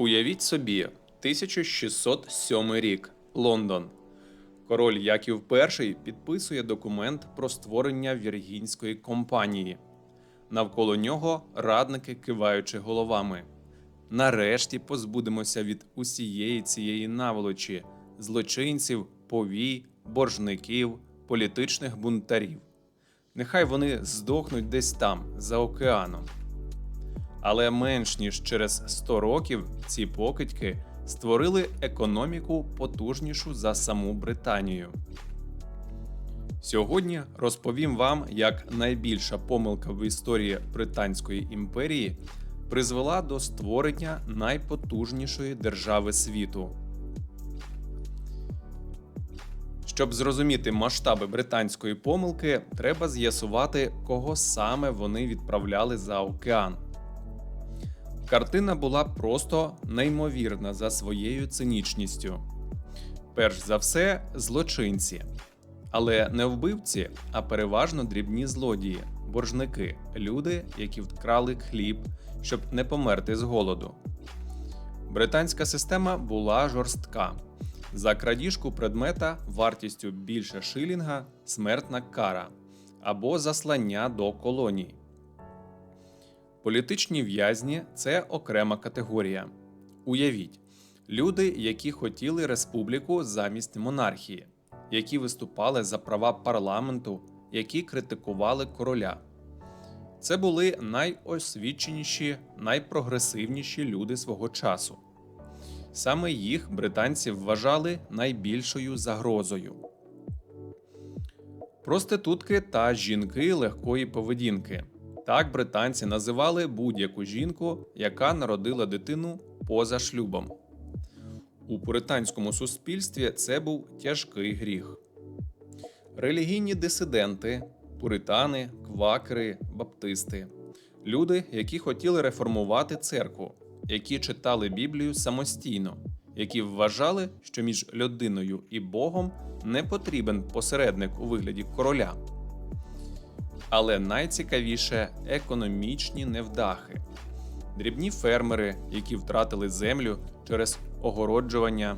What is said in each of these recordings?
Уявіть собі, 1607 рік, Лондон. Король Яків І підписує документ про створення Віргінської компанії. Навколо нього радники киваючи головами. Нарешті позбудемося від усієї цієї наволочі, злочинців, повій, боржників, політичних бунтарів. Нехай вони здохнуть десь там, за океаном. Але менш ніж через 100 років ці покидьки створили економіку потужнішу за саму Британію. Сьогодні розповім вам, як найбільша помилка в історії Британської імперії призвела до створення найпотужнішої держави світу. Щоб зрозуміти масштаби британської помилки, треба з'ясувати, кого саме вони відправляли за океан. Картина була просто неймовірна за своєю цинічністю. Перш за все, злочинці. Але не вбивці, а переважно дрібні злодії, боржники, люди, які вкрали хліб, щоб не померти з голоду. Британська система була жорстка. За крадіжку предмета вартістю більше шилінга смертна кара або заслання до колоній. Політичні в'язні це окрема категорія. Уявіть, люди, які хотіли республіку замість монархії, які виступали за права парламенту, які критикували короля. Це були найосвіченіші, найпрогресивніші люди свого часу. Саме їх британці вважали найбільшою загрозою. Проститутки та жінки легкої поведінки. Так британці називали будь-яку жінку, яка народила дитину поза шлюбом. У пуританському суспільстві це був тяжкий гріх. Релігійні дисиденти, пуритани, квакери, баптисти люди, які хотіли реформувати церкву, які читали Біблію самостійно, які вважали, що між людиною і Богом не потрібен посередник у вигляді короля. Але найцікавіше економічні невдахи, дрібні фермери, які втратили землю через огороджування,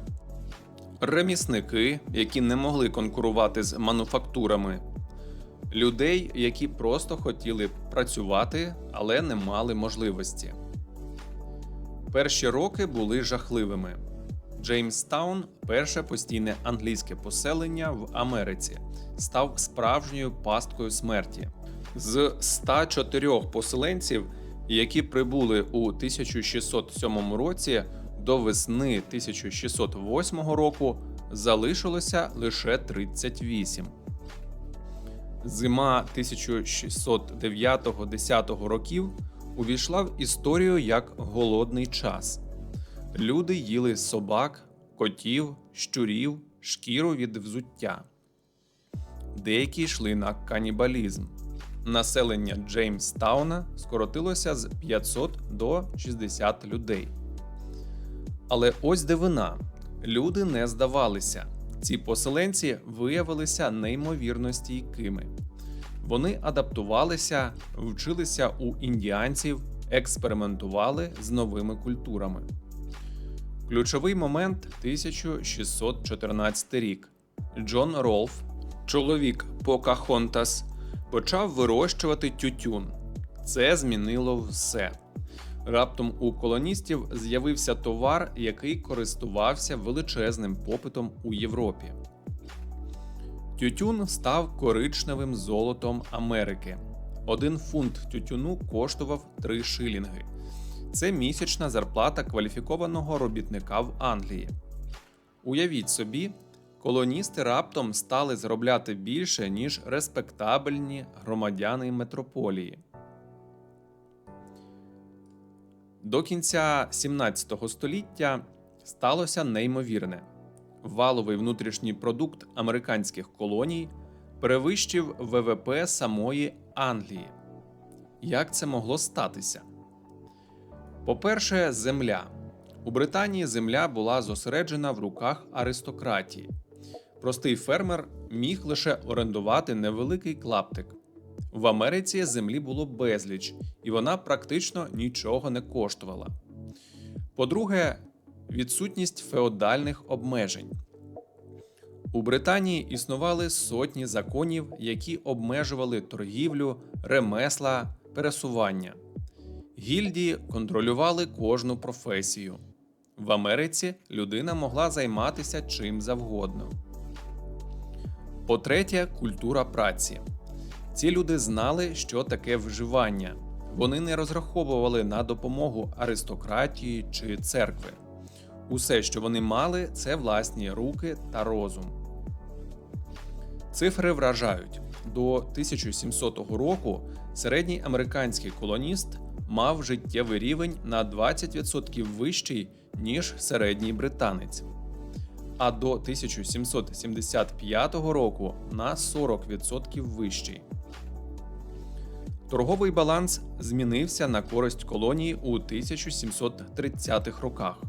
ремісники, які не могли конкурувати з мануфактурами, людей, які просто хотіли працювати, але не мали можливості. Перші роки були жахливими. Джеймстаун, перше постійне англійське поселення в Америці, став справжньою пасткою смерті. З 104 поселенців, які прибули у 1607 році, до весни 1608 року залишилося лише 38. Зима 1609-10 років увійшла в історію як голодний час. Люди їли собак, котів, щурів, шкіру від взуття. Деякі йшли на канібалізм. Населення Джеймстауна скоротилося з 500 до 60 людей. Але ось дивина: люди не здавалися. Ці поселенці виявилися неймовірно стійкими. Вони адаптувалися, вчилися у індіанців, експериментували з новими культурами. Ключовий момент 1614 рік. Джон Ролф, чоловік Покахонтас, почав вирощувати тютюн. Це змінило все. Раптом у колоністів з'явився товар, який користувався величезним попитом у Європі. Тютюн став коричневим золотом Америки. Один фунт тютюну коштував 3 шилінги. Це місячна зарплата кваліфікованого робітника в Англії. Уявіть собі, колоністи раптом стали заробляти більше, ніж респектабельні громадяни метрополії. До кінця 17 століття сталося неймовірне. Валовий внутрішній продукт американських колоній перевищив ВВП самої Англії. Як це могло статися? По-перше, земля. У Британії земля була зосереджена в руках аристократії. Простий фермер міг лише орендувати невеликий клаптик. В Америці землі було безліч, і вона практично нічого не коштувала. По-друге, відсутність феодальних обмежень. У Британії існували сотні законів, які обмежували торгівлю, ремесла, пересування. Гільдії контролювали кожну професію. В Америці людина могла займатися чим завгодно. По-третє, культура праці. Ці люди знали, що таке вживання. Вони не розраховували на допомогу аристократії чи церкви. Усе, що вони мали, це власні руки та розум. Цифри вражають. До 1700 року середній американський колоніст мав життєвий рівень на 20% вищий, ніж середній британець, а до 1775 року на 40% вищий. Торговий баланс змінився на користь колонії у 1730-х роках.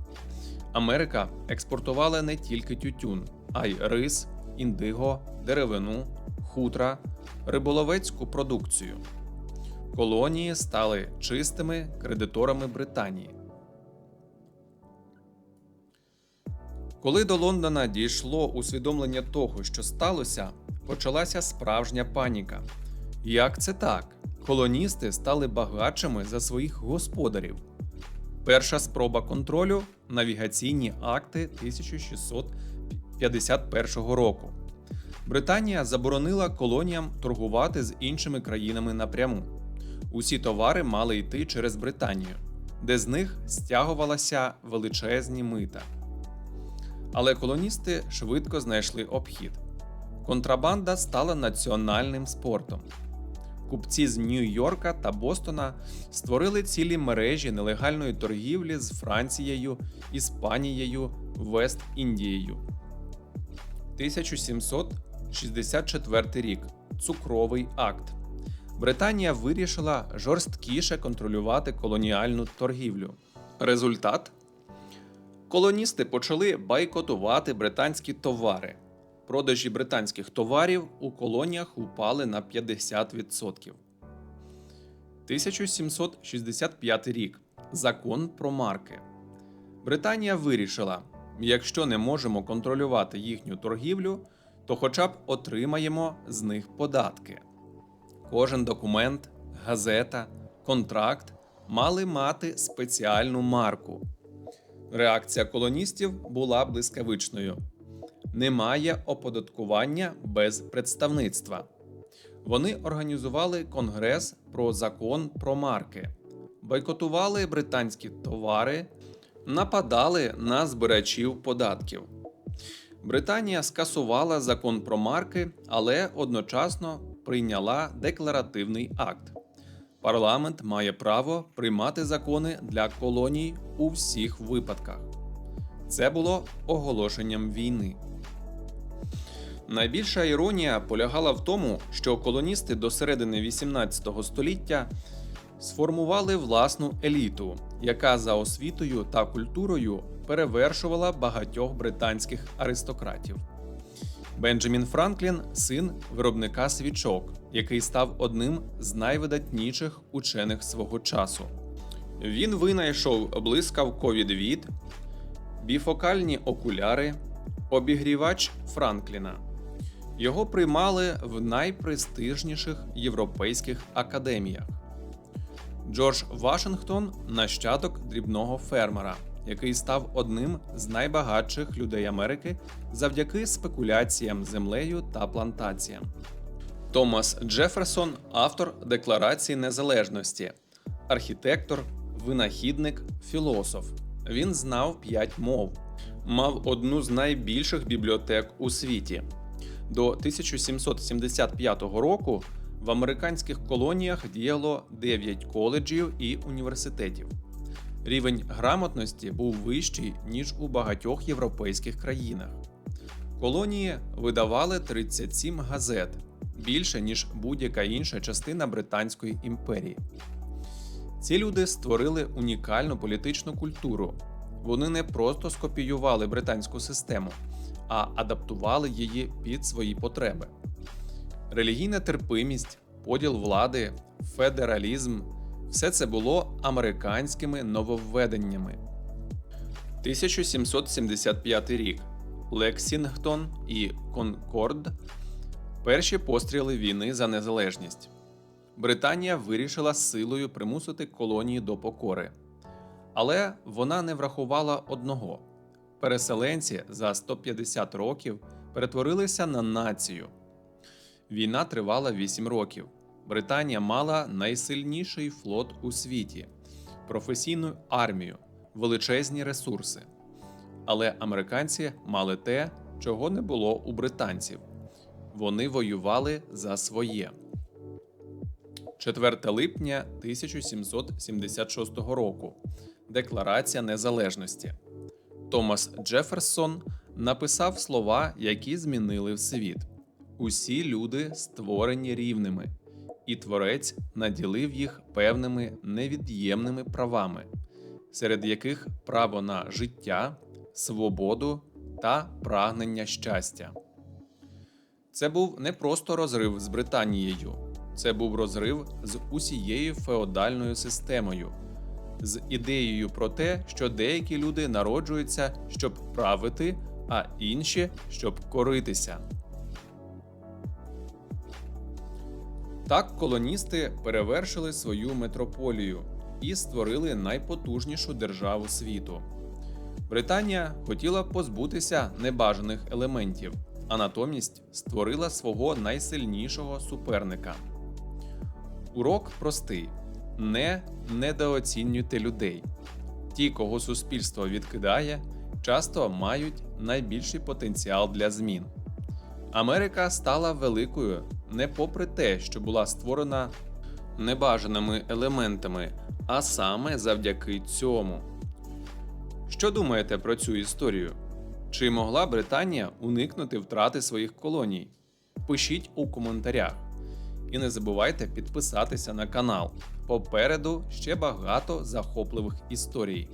Америка експортувала не тільки тютюн, а й рис, індиго, деревину, хутра, риболовецьку продукцію. Колонії стали чистими кредиторами Британії. Коли до Лондона дійшло усвідомлення того, що сталося, почалася справжня паніка. Як це так? Колоністи стали багатшими за своїх господарів. Перша спроба контролю навігаційні акти 1651 року. Британія заборонила колоніям торгувати з іншими країнами напряму. Усі товари мали йти через Британію, де з них стягувалася величезні мита. Але колоністи швидко знайшли обхід. Контрабанда стала національним спортом. Купці з Нью-Йорка та Бостона створили цілі мережі нелегальної торгівлі з Францією, Іспанією, Вест-Індією. 1764 рік. Цукровий акт. Британія вирішила жорсткіше контролювати колоніальну торгівлю. Результат колоністи почали бойкотувати британські товари. Продажі британських товарів у колоніях упали на 50%. 1765 рік. Закон про марки. Британія вирішила: якщо не можемо контролювати їхню торгівлю, то хоча б отримаємо з них податки. Кожен документ, газета, контракт мали мати спеціальну марку. Реакція колоністів була блискавичною: немає оподаткування без представництва. Вони організували конгрес про закон про марки, бойкотували британські товари, нападали на збирачів податків. Британія скасувала закон про марки, але одночасно прийняла декларативний акт. Парламент має право приймати закони для колоній у всіх випадках. Це було оголошенням війни. Найбільша іронія полягала в тому, що колоністи до середини 18 століття сформували власну еліту, яка за освітою та культурою перевершувала багатьох британських аристократів. Бенджамін Франклін син виробника свічок, який став одним з найвидатніших учених свого часу. Він винайшов блискавкові відвід, біфокальні окуляри, обігрівач Франкліна. Його приймали в найпрестижніших європейських академіях. Джордж Вашингтон нащадок дрібного фермера, який став одним з найбагатших людей Америки завдяки спекуляціям землею та плантаціям. Томас Джеферсон автор Декларації Незалежності, архітектор, винахідник, філософ. Він знав п'ять мов, мав одну з найбільших бібліотек у світі. До 1775 року в американських колоніях діяло 9 коледжів і університетів. Рівень грамотності був вищий, ніж у багатьох європейських країнах. Колонії видавали 37 газет більше, ніж будь-яка інша частина Британської імперії. Ці люди створили унікальну політичну культуру. Вони не просто скопіювали британську систему, а адаптували її під свої потреби. Релігійна терпимість, поділ влади, федералізм все це було американськими нововведеннями. 1775 рік. Лексінгтон і Конкорд перші постріли війни за незалежність. Британія вирішила силою примусити колонії до покори. Але вона не врахувала одного: переселенці за 150 років перетворилися на націю. Війна тривала 8 років. Британія мала найсильніший флот у світі, професійну армію, величезні ресурси. Але американці мали те, чого не було у британців. Вони воювали за своє. 4 липня 1776 року. Декларація незалежності. Томас Джеферсон написав слова, які змінили світ. Усі люди створені рівними, і творець наділив їх певними невід'ємними правами, серед яких право на життя, свободу та прагнення щастя. Це був не просто розрив з Британією, це був розрив з усією феодальною системою, з ідеєю про те, що деякі люди народжуються, щоб правити, а інші щоб коритися. Так колоністи перевершили свою метрополію і створили найпотужнішу державу світу. Британія хотіла позбутися небажаних елементів, а натомість створила свого найсильнішого суперника. Урок простий: не недооцінюйте людей. Ті, кого суспільство відкидає, часто мають найбільший потенціал для змін. Америка стала великою не попри те, що була створена небажаними елементами, а саме завдяки цьому. Що думаєте про цю історію? Чи могла Британія уникнути втрати своїх колоній? Пишіть у коментарях. І не забувайте підписатися на канал. Попереду ще багато захопливих історій.